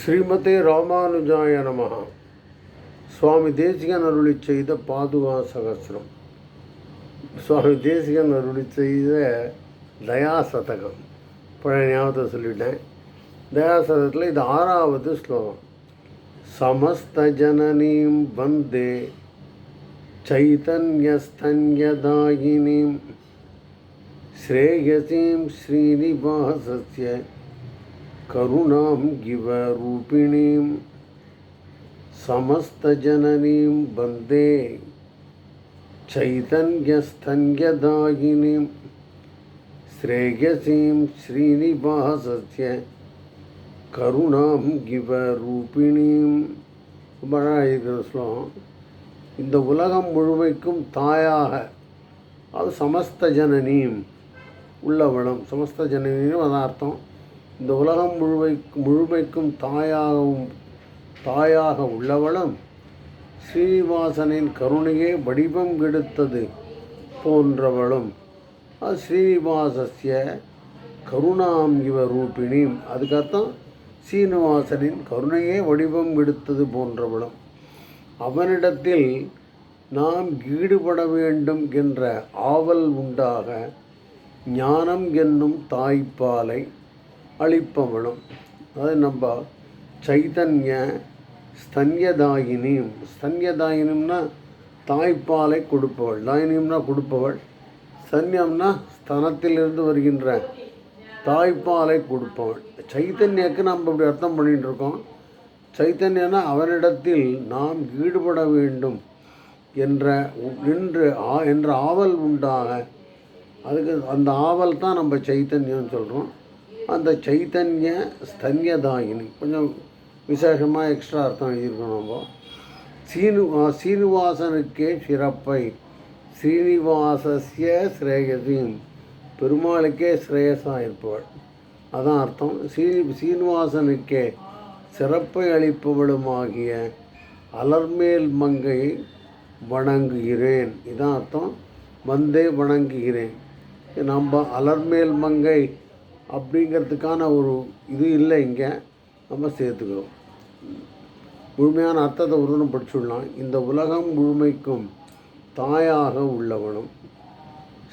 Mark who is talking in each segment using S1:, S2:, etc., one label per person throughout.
S1: ஸ்ரீமதே ராமானுஜாய நமக சுவாமி தேசிகன் அருளி செய்த பாதுகா சகசிரம். சுவாமி தேசிகன் அருளி செய்த தயா சதகம் பழைய ஞாபகத்தை சொல்லிட்டேன். தயா இது ஆறாவது ஸ்லோகம். சமஸ்த வந்தே. சைதன்யஸ்தன்யதாயினீம். ஸ்ரேயசீம் ஸ்ரீனிவாசஸ்ய. करुणां गिवरूपिणीं समस्तजननीं वन्दे चैतन्यस्तन्यदायिनीं श्रेयसीं श्रीनिवासस्य करुणां गिवरूपिणीं बड़ा ஸ்லோகம் இந்த உலகம் முழுமைக்கும் தாயாக அது சமஸ்த ஜனனீம் உள்ளவளும் சமஸ்த ஜனனியும் அதான் அர்த்தம் இந்த உலகம் முழுமை முழுமைக்கும் தாயாகவும் தாயாக உள்ளவளும் ஸ்ரீனிவாசனின் கருணையே வடிவம் கெடுத்தது போன்றவளும். அது ஸ்ரீனிவாசஸ்ய கருணாம் இவ ரூபிணியும் அதுக்கர்த்தம் ஸ்ரீனிவாசனின் சீனிவாசனின் கருணையே வடிவம் எடுத்தது போன்றவளும். அவனிடத்தில் நாம் ஈடுபட வேண்டும் என்ற ஆவல் உண்டாக ஞானம் என்னும் தாய்ப்பாலை அளிப்பவளும் அது நம்ம சைதன்ய ஸ்தன்யதாயினியும் ஸ்தன்யதாயினிம்னா தாய்ப்பாலை கொடுப்பவள். தாயினியம்னா கொடுப்பவள். ஸ்தன்யம்னா ஸ்தனத்திலிருந்து வருகின்ற தாய்ப்பாலை கொடுப்பவள். சைத்தன்யக்கு நம்ம இப்படி அர்த்தம் பண்ணிகிட்டு இருக்கோம் சைத்தன்யனா அவனிடத்தில் நாம் ஈடுபட வேண்டும் என்ற என்று ஆ என்ற ஆவல் உண்டாக அதுக்கு அந்த ஆவல் தான் நம்ம சைத்தன்யம்னு சொல்கிறோம் அந்த சைத்தன்ய ஸ்தன்யதாயினி கொஞ்சம் விசேஷமாக எக்ஸ்ட்ரா அர்த்தம் எழுதியிருக்கோம் நம்ம. சீனு சீனிவாசனுக்கே சிறப்பை. ஸ்ரீனிவாசஸ்ய ஸ்ரேயசியும். பெருமாளுக்கே ஸ்ரேயஸாக இருப்பவள். அதான் அர்த்தம். சீனி சீனிவாசனுக்கே சிறப்பை அளிப்பவளுமாகிய அலர்மேல் மங்கை வணங்குகிறேன். இதான் அர்த்தம். வந்தே வணங்குகிறேன். நம்ம அலர்மேல் மங்கை அப்படிங்கிறதுக்கான ஒரு இது இல்லை இங்கே. நம்ம சேர்த்துக்கிறோம். முழுமையான அர்த்தத்தை உருவம் படிச்சுடலாம் இந்த உலகம் முழுமைக்கும் தாயாக உள்ளவனும்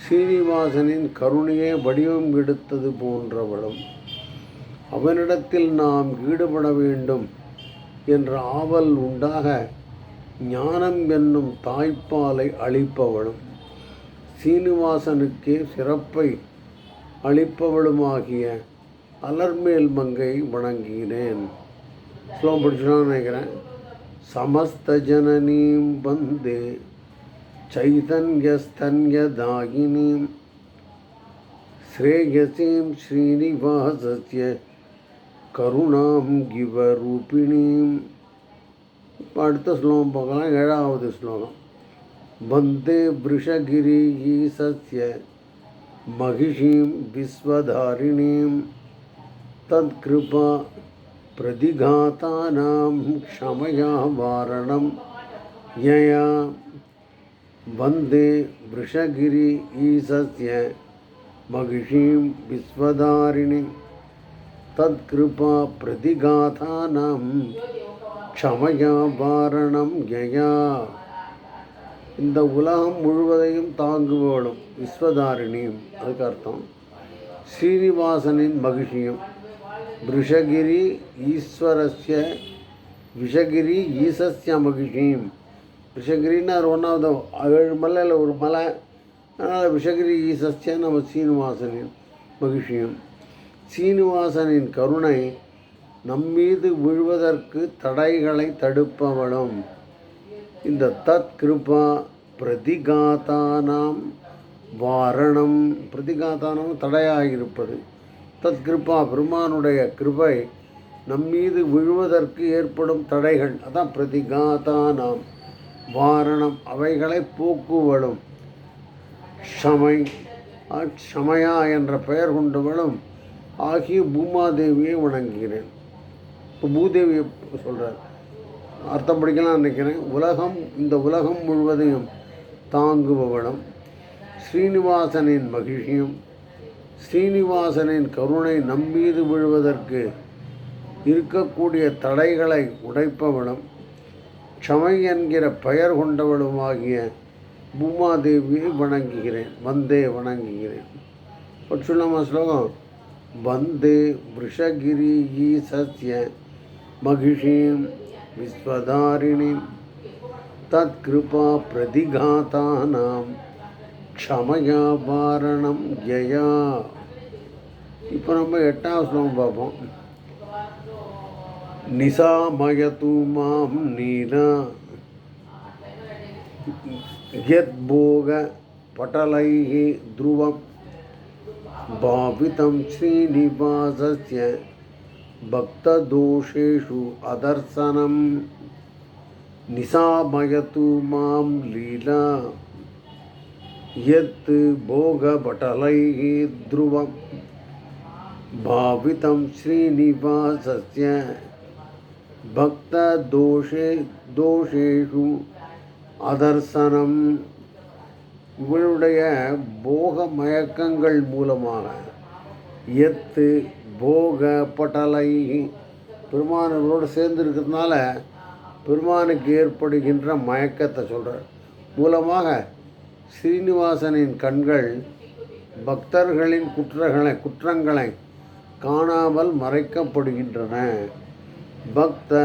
S1: ஸ்ரீனிவாசனின் கருணையே வடிவம் எடுத்தது போன்றவளும் அவனிடத்தில் நாம் ஈடுபட வேண்டும் என்ற ஆவல் உண்டாக ஞானம் என்னும் தாய்ப்பாலை அளிப்பவளும் சீனிவாசனுக்கே சிறப்பை அளிப்பவளுமாகிய அலர்மேல் மங்கை வணங்கினேன் ஸ்லோகம் படிச்சுடான்னு நினைக்கிறேன் சமஸ்த ஜனனீம் வந்தே சைதன்யஸ்தன்யதாயினீம் श्रेयसीं श्रीनिवासस्य கருணாம் கிவரூபிணீம் இப்போ அடுத்த ஸ்லோகம் பார்க்கலாம் ஏழாவது ஸ்லோகம் வந்தே விருஷகிரி ஈசஸ்ய महिषी, विश्वधारिणीं, तत्कृपा प्रतिघातानां क्षमया वारणं। यया वंदे वृषगिरि ईशस्य महिषीं, विश्वधारिणि, तत्कृपा क्षमया वारणं यया। இந்த உலகம் முழுவதையும் தாங்குபவளும் விஸ்வதாரிணியும். அதுக்கு அர்த்தம். ஸ்ரீனிவாசனின் மகிழ்ச்சியும். விஷகிரி ஈஸ்வரஸ்ய விஷகிரி ஈசஸ்ய மகிழ்ச்சியும். விஷகிரின்னா ஒன்றாவது ஏழு மலையில் ஒரு மலை. அதனால் விஷகிரி ஈசஸ்ய நம்ம சீனிவாசனின் மகிழ்ச்சியும். சீனிவாசனின் கருணை நம்மீது விழுவதற்கு தடைகளை தடுப்பவளும். இந்த தத் கிருபா பிரதிகாத்தானாம் வாரணம். பிரதிகாத்தானம் தடையாக இருப்பது தத் கிருபா பெருமானுடைய கிருபை நம்மீது விழுவதற்கு ஏற்படும் தடைகள். அதான் பிரதிகாத்தானாம் வாரணம். அவைகளை போக்குவலும். ஷமை ஷமயா என்ற பெயர் கொண்டவளும் ஆகிய பூமாதேவியை வணங்குகிறேன். இப்போ பூதேவியை சொல்கிறார் அர்த்தம் படிக்கலாம் நினைக்கிறேன். உலகம் இந்த உலகம் முழுவதையும் தாங்குபவனும் ஸ்ரீனிவாசனின் மகிழ்ச்சியும் ஸ்ரீனிவாசனின் கருணை நம்பீது விழுவதற்கு இருக்கக்கூடிய தடைகளை உடைப்பவனும் க்ஷமை என்கிற பெயர் கொண்டவளுமாகிய பூமாதேவியை வணங்குகிறேன். வந்தே வணங்குகிறேன். பட்சுலமா ஸ்லோகம். வந்தே விஷகிரி ஈசஸ்ய மகிழ்ச்சியும் விஸ்வதாரிணிம் தத்கிருபா பிரதிகாத்தானாம் க்ஷமயா வாரணம் ஜயா இப்போ நம்ம எட்டாவது ஸ்லோகம் பார்ப்போம் நிசாமயது மாம் நீனா யத்போக பட்டலைः ध्रुवं भावितं श्रीनिवासस्य भक्तदोषेषु अदर्शनं निसामयतु मां लीला यत् भोगपटलैः ध्रुवं भावितं श्रीनिवासस्य भक्तदोषे दोषेषु அதர்சனம் இவளுடைய போக மயக்கங்கள் மூலமாக எத்து போக பட்டலை பெருமானவர்களோடு சேர்ந்து இருக்கிறதுனால பெருமானுக்கு ஏற்படுகின்ற மயக்கத்தை சொல்கிறார் மூலமாக ஸ்ரீனிவாசனின் கண்கள் பக்தர்களின் குற்றங்களை குற்றங்களை காணாமல் மறைக்கப்படுகின்றன. பக்த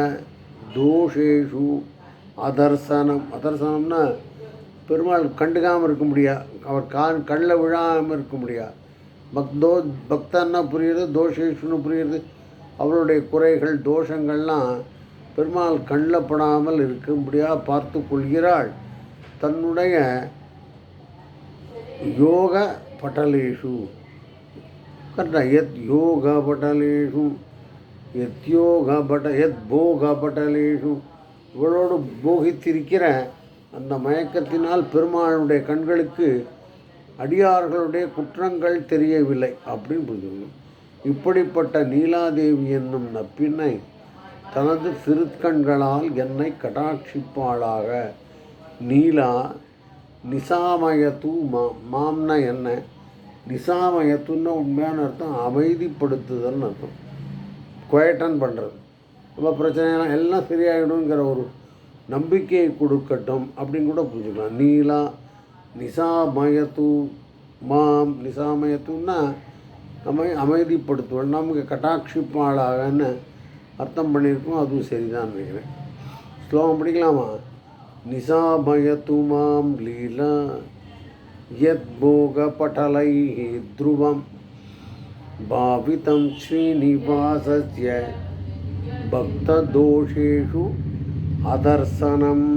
S1: தோஷேஷு அதர்சனம். அதர்சனம்னா பெருமாள் கண்டுக்காமல் இருக்க முடியாது அவர் கான் கண்ணில் விழாமல் இருக்க முடியாது பக்தோ பக்தன்னா புரியுறது தோஷேஷுன்னு புரியுறது. அவருடைய குறைகள் தோஷங்கள்லாம் பெருமாள் கண்ணில் படாமல் இருக்கும்படியாக பார்த்து கொள்கிறாள். தன்னுடைய யோக பட்டலேஷு. கரெக்டாக எத் யோக பட்டலேஷு எத் யோக பட்ட எத் போக பட்டலேஷு. இவளோடு போகித்திருக்கிற அந்த மயக்கத்தினால் பெருமாளுடைய கண்களுக்கு அடியார்களுடைய குற்றங்கள் தெரியவில்லை அப்படின்னு புரிஞ்சுக்கணும். இப்படிப்பட்ட நீலாதேவி என்னும் நப்பினை தனது திருக்கண்களால் என்னை கடாட்சிப்பாளாக. நீலா நிசாமயத்து மா மாம்னா என்ன? நிசாமயத்துன்னு உண்மையான அர்த்தம் அமைதிப்படுத்துதல்னு அர்த்தம். குயட்டன் பண்ணுறது நம்ம பிரச்சனையெல்லாம் எல்லாம் சரியாயிடுங்கிற ஒரு நம்பிக்கையை கொடுக்கட்டும் அப்படின்னு கூட புரிஞ்சுக்கலாம். நீலா நிசாமயத்து மாம் நிசாமயத்துன்னா அமை அமைதிப்படுத்துவோம் நமக்கு கட்டாட்சிப்பாளாகன்னு அர்த்தம் பண்ணியிருக்கோம் அதுவும் சரிதான் நினைக்கிறேன். ஸ்லோகம் படிக்கலாமா? நிசாமயத்து மாம் லீலா யத் போக பட்டலை த்ருவம் பாவிதம் ஸ்ரீனிவாசஸ்ய பக்ததோஷேஷு அதர்சனம்.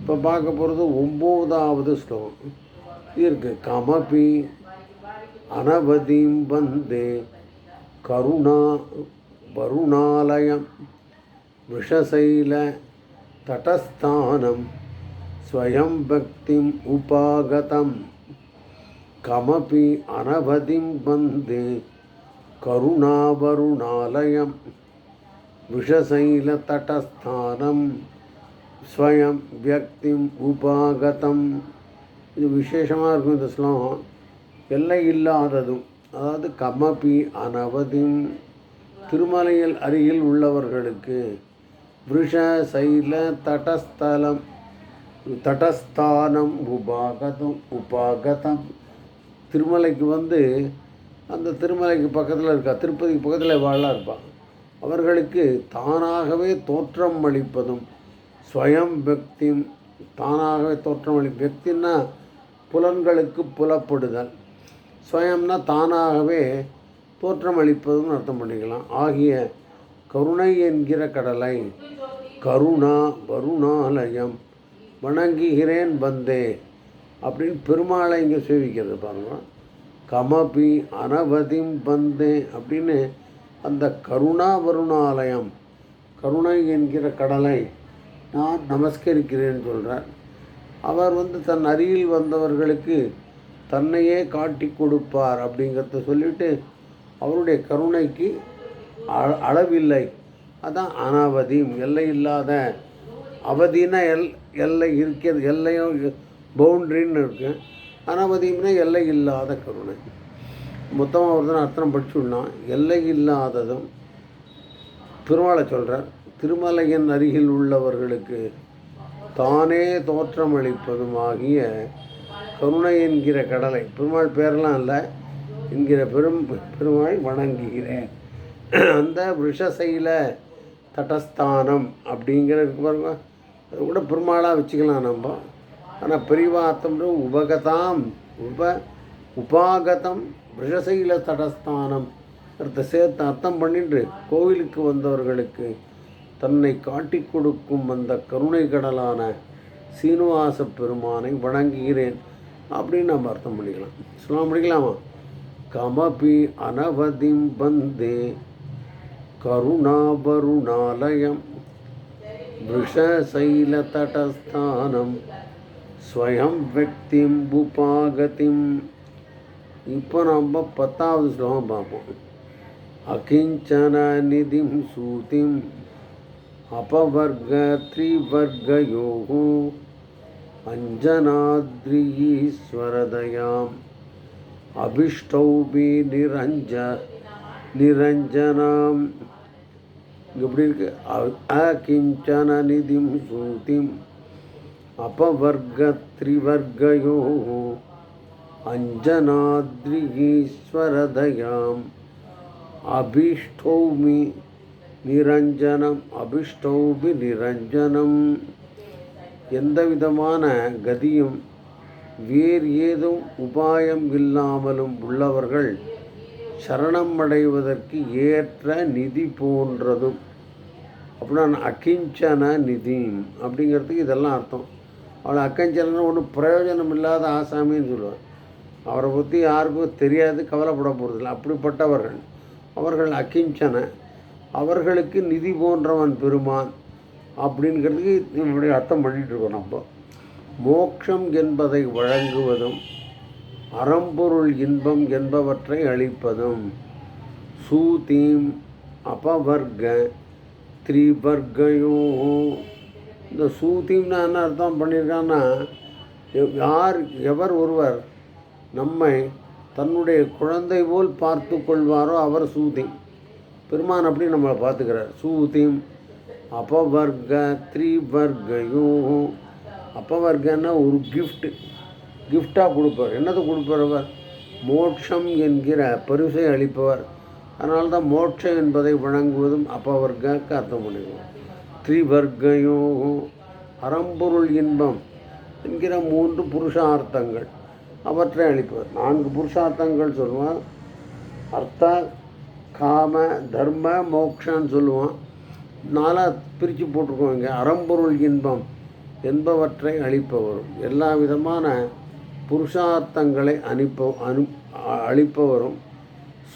S1: இப்போ பார்க்க போகிறது ஒம்போதாவது ஸ்லோகம். இருக்கு. கமபி அனவதிம் வந்தே கருணா வருணாலயம் விஷசைல தடஸ்தானம் ஸ்வயம் பக்திம் உபாகதம். கமபி அனவதிம் வந்தே கருணாவருணாலயம் விஷசைலதடஸ்தானம் ஸ்வயம் வியக்திம் உபாகதம். இது விசேஷமாக இருக்கும் இந்த ஸ்லோகம். எல்லை இல்லாததும் அதாவது கமபி அனவதிம் திருமலையில் அருகில் உள்ளவர்களுக்கு விஷ சைல தடஸ்தலம் தடஸ்தானம் உபாகதம் உபாகதம். திருமலைக்கு வந்து அந்த திருமலைக்கு பக்கத்தில் இருக்கா திருப்பதிக்கு பக்கத்தில் வாழலாம் இருப்பான் அவர்களுக்கு தானாகவே தோற்றம் அளிப்பதும் ஸ்வயம் பக்தி தானாகவே தோற்றமளி பக்தின்னா புலன்களுக்கு புலப்படுதல். ஸ்வயம்னா தானாகவே தோற்றமளிப்பதுன்னு அர்த்தம் பண்ணிக்கலாம். ஆகிய கருணை என்கிற கடலை கருணா வருணாலயம் வணங்குகிறேன் வந்தே அப்படின்னு பெருமாளை இங்கே சேவிக்கிறது பாருங்கள் கமபி அனவதிம் வந்தே அப்படின்னு அந்த கருணா வருணாலயம் கருணை என்கிற கடலை நான் நமஸ்கரிக்கிறேன்னு சொல்கிறார் அவர் வந்து தன் அருகில் வந்தவர்களுக்கு தன்னையே காட்டி கொடுப்பார் அப்படிங்கிறத சொல்லிட்டு அவருடைய கருணைக்கு அ- அளவில்லை. அதான் அனாவதியும். எல்லை இல்லாத அவதினா எல் எல்லை இருக்கிறது. எல்லையும் பவுண்ட்ரின்னு இருக்கு. அனாவதியும்னா எல்லை இல்லாத கருணை. மொத்தமாக ஒரு தான் அர்த்தம் படிச்சுடலாம் எல்லை இல்லாததும் பெருமாளை சொல்கிறார் திருமலையின் அருகில் உள்ளவர்களுக்கு தானே தோற்றமளிப்பதுமாகிய கருணை என்கிற கடலை பெருமாள் பேரெல்லாம் இல்லை என்கிற பெரும் பெருமாள் வணங்குகிறேன். அந்த விஷசைல தடஸ்தானம் அப்படிங்கிறதுக்கு பாருங்க. அது கூட பெருமாளாக வச்சுக்கலாம் நம்ம. ஆனால் பெரியவார்த்தம் உபகதாம் உப உபாகதம் விஷசைல தடஸ்தானம். சேர்த்து அர்த்தம் பண்ணிட்டு கோவிலுக்கு வந்தவர்களுக்கு தன்னை காட்டிக் கொடுக்கும் அந்த கருணை கடலான சீனிவாச பெருமானை வணங்குகிறேன் அப்படின்னு நம்ம அர்த்தம் பண்ணிக்கலாம். சொல்ல முடிக்கலாமா? கமபி அனவதிம் வந்தே. கருணாபருணாலயம் விஷசைலதடஸ்தானம் ஸ்வயம் வெக்திம் உபாகதிம். இப்போ நம்ம பத்தாவது ஸ்லோகம் பார்ப்போம். அகிஞ்சன நிதிம் சூதிம். அபவர்க த்ரிவர்கயோः அஞ்சனாத்ரியீஸ்வரதயாம் அபிஷ்டௌபி நிரஞ்ச நிரஞ்சனாம் இங்க எப்படி இருக்கு அ- அகிஞ்சன நிதிம் சூதிம் அபவர்க த்ரிவர்கயோ அஞ்சனாத்ரியீஸ்வரதயாம் அபிஷ்டௌமி நிரஞ்சனம் அபிஷ்டௌபி நிரஞ்சனம் எந்த விதமான கதியும் வேறு ஏதும் உபாயம் இல்லாமலும் உள்ளவர்கள் சரணம் அடைவதற்கு ஏற்ற நிதி போன்றதும். அப்படின்னா அகிஞ்சன நிதி அப்படிங்கிறதுக்கு இதெல்லாம் அர்த்தம். அவளை அக்கஞ்சலன்னு ஒன்றும் பிரயோஜனம் இல்லாத ஆசாமின்னு சொல்லுவார் அவரை பற்றி யாருக்கும் தெரியாது கவலைப்பட போகிறதில்ல அப்படிப்பட்டவர்கள். அவர்கள் அகிஞ்சன. அவர்களுக்கு நிதி போன்றவன் பெருமான் அப்படிங்கிறதுக்கு இப்படி அர்த்தம் பண்ணிகிட்ருக்கோம் இருக்கோம் நம்ம. மோட்சம் என்பதை வழங்குவதும் அறம்பொருள் இன்பம் என்பவற்றை அளிப்பதும் சூதீம் அபவர்க த்ரிவர்க்கையோ. இந்த சூதீம்னா என்ன அர்த்தம் பண்ணியிருக்கான்னா யார் எவர் ஒருவர் நம்மை தன்னுடைய குழந்தை போல் பார்த்து கொள்வாரோ அவர் சூதி பெருமான் அப்படி நம்மளை பார்த்துக்கிறார். சூதிம் அப்பவர்க த்ரிவர்க்கையோ அப்பவர்கன்னா ஒரு கிஃப்ட்டு கிஃப்டாக கொடுப்பார். என்னது கொடுப்பார் அவர்? மோட்சம் என்கிற பரிசை அளிப்பவர். அதனால தான் மோட்சம் என்பதை வழங்குவதும் அப்பவர்க்க அர்த்தம் பண்ணிக்குவோம் த்ரிவர்க்கையோ அறம்பொருள் இன்பம் என்கிற மூன்று புருஷார்த்தங்கள் அவற்றை அளிப்பவர். நான்கு புருஷார்த்தங்கள் சொல்லுவான் அர்த்த காம தர்ம மோக்ஷான்னு சொல்லுவான் நாலாக பிரித்து போட்டிருக்கோம் இங்கே. அறம்பொருள் இன்பம் என்பவற்றை அளிப்பவரும் எல்லா விதமான புருஷார்த்தங்களை அனுப்ப அனு அ- அளிப்பவரும்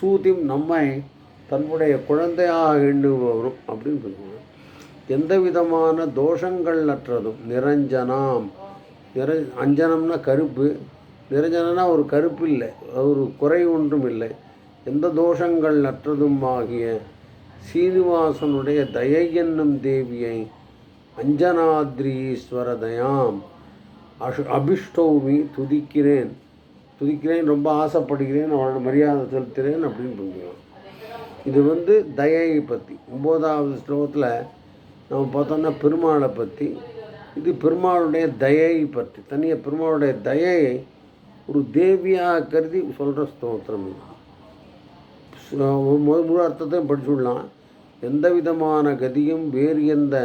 S1: சூதிம் நம்மை தன்னுடைய குழந்தையாக எண்ணுபவரும் அப்படின்னு சொல்லுவாங்க. எந்த விதமான தோஷங்கள் அற்றதும் நிரஞ்சனாம் நிர அஞ்சனம்னா கருப்பு நிரஞ்சனம்னா ஒரு கருப்பு இல்லை ஒரு குறை ஒன்றும் இல்லை. எந்த தோஷங்கள் அற்றதும் ஆகிய சீனிவாசனுடைய தயை என்னும் தேவியை அஞ்சனாத்ரீஸ்வரதயாம் அஷ் அபிஷ்டௌமி துதிக்கிறேன். துதிக்கிறேன் ரொம்ப ஆசைப்படுகிறேன் அவளோட மரியாதை செலுத்துகிறேன் அப்படின்னு புரிஞ்சுக்கலாம் இது வந்து தயையை பற்றி ஒம்போதாவது ஸ்லோகத்தில் நம்ம பார்த்தோம்னா பெருமாளை பற்றி இது பெருமாளுடைய தயையை பற்றி. தனியாக பெருமாளுடைய தயையை ஒரு தேவியாக கருதி சொல்கிற ஸ்தோத்திரம் இது. முழு முழு அர்த்தத்தையும் படிச்சுடலாம் எந்த விதமான கதியும் வேறு எந்த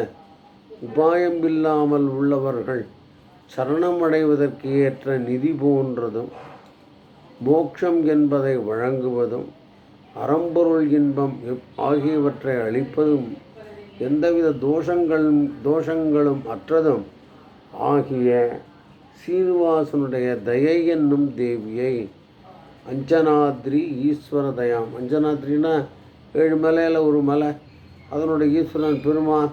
S1: உபாயம் இல்லாமல் உள்ளவர்கள் சரணம் அடைவதற்கு ஏற்ற நிதி போன்றதும் மோட்சம் என்பதை வழங்குவதும் அறம்பொருள் இன்பம் ஆகியவற்றை அளிப்பதும் எந்தவித தோஷங்களும் தோஷங்களும் அற்றதும் ஆகிய சீனிவாசனுடைய தயை என்னும் தேவியை அஞ்சனாத்ரி ஈஸ்வர தயாம் அஞ்சனாத்ரினா ஏழு மலையில் ஒரு மலை. அதனுடைய ஈஸ்வரன் பெருமான்.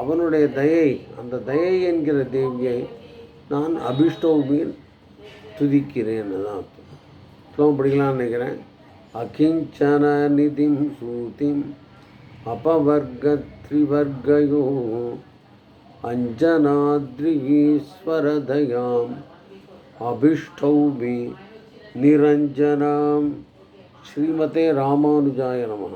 S1: அவனுடைய தயை அந்த தயை என்கிற தேவியை நான் அபிஷ்டௌமியில் துதிக்கிறேன் தான் ஸ்லோகம் படிக்கலாம்னு நினைக்கிறேன். அகிஞ்சன நிதிம் சூதிம் அபவர்க்க ஈஸ்வர தயாம் அபிஷ்டௌமி நிரஞ்சனாம் ஸ்ரீமதே ராமானுஜாய நமः